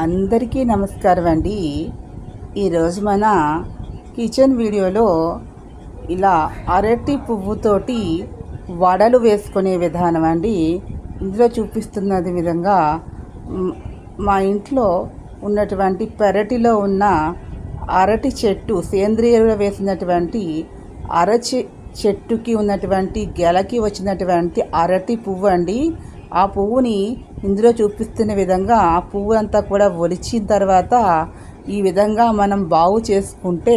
అందరికీ నమస్కారం అండి. ఈరోజు మన కిచెన్ వీడియోలో ఇలా అరటి పువ్వుతోటి వడలు వేసుకునే విధానం అండి. ఇందులో చూపిస్తున్నది విధంగా మా ఇంట్లో ఉన్నటువంటి పెరటిలో ఉన్న అరటి చెట్టు సేంద్రియంగా వేసినటువంటి అరచి చెట్టుకి ఉన్నటువంటి గెలకి వచ్చినటువంటి అరటి పువ్వు అండి. ఆ పువ్వుని ఇందులో చూపిస్తున్న విధంగా ఆ పువ్వు అంతా కూడా ఒలిచిన తర్వాత ఈ విధంగా మనం బాగు చేసుకుంటే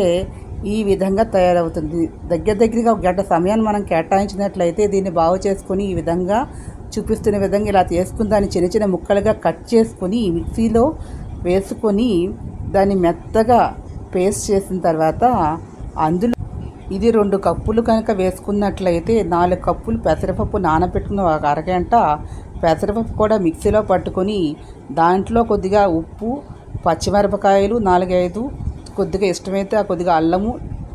ఈ విధంగా తయారవుతుంది. దగ్గర దగ్గరగా ఒక గంట సమయాన్ని మనం కేటాయించినట్లయితే దీన్ని బాగు చేసుకొని ఈ విధంగా చూపిస్తున్న విధంగా ఇలా చేసుకుని దాన్ని చిన్న చిన్న ముక్కలుగా కట్ చేసుకొని మిక్సీలో వేసుకొని దాన్ని మెత్తగా పేస్ట్ చేసిన తర్వాత అందులో ఇది రెండు కప్పులు కనుక వేసుకున్నట్లయితే నాలుగు కప్పులు పెసరపప్పు నానబెట్టుకున్న ఒక అరగంట పెసరపప్పు కూడా మిక్సీలో పట్టుకొని దాంట్లో కొద్దిగా ఉప్పు పచ్చిమిరపకాయలు నాలుగైదు కొద్దిగా ఇష్టమైతే ఆ కొద్దిగా అల్లము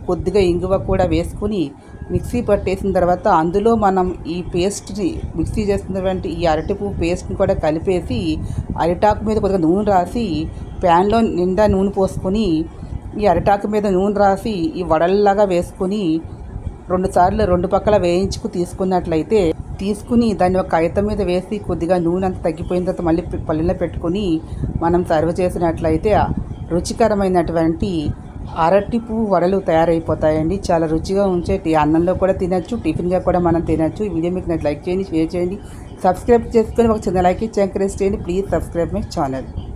కొద్దిగా ఇంగువ కూడా వేసుకుని మిక్సీ పట్టేసిన తర్వాత అందులో మనం ఈ పేస్ట్ని మిక్సీ చేసినటువంటి ఈ అరటిపువ్వు పేస్ట్ని కూడా కలిపేసి అరిటాకు మీద కొద్దిగా నూనె రాసి ప్యాన్లో నిండా నూనె పోసుకొని ఈ అరిటాకు మీద నూనె రాసి ఈ వడల్లాగా వేసుకొని రెండు సార్లు రెండు పక్కల వేయించుకు తీసుకున్నట్లయితే తీసుకుని దాన్ని ఒక కాగితం మీద వేసి కొద్దిగా నూనె అంత తగ్గిపోయిన తర్వాత మళ్ళీ ప- పెట్టుకొని మనం సర్వ్ చేసినట్లయితే రుచికరమైనటువంటి అరటి పువ్వు వడలు తయారైపోతాయండి. చాలా రుచిగా ఉంచే అన్నంలో కూడా తినచ్చు టిఫిన్గా కూడా మనం తినచ్చు. ఈ వీడియో మీకు నాకు లైక్ చేయండి షేర్ చేయండి. సబ్స్క్రైబ్ చేసుకొని ఒక చిన్న లైక్ ఇచ్చి ఎంకరేజ్ చేయండి. Please subscribe my channel.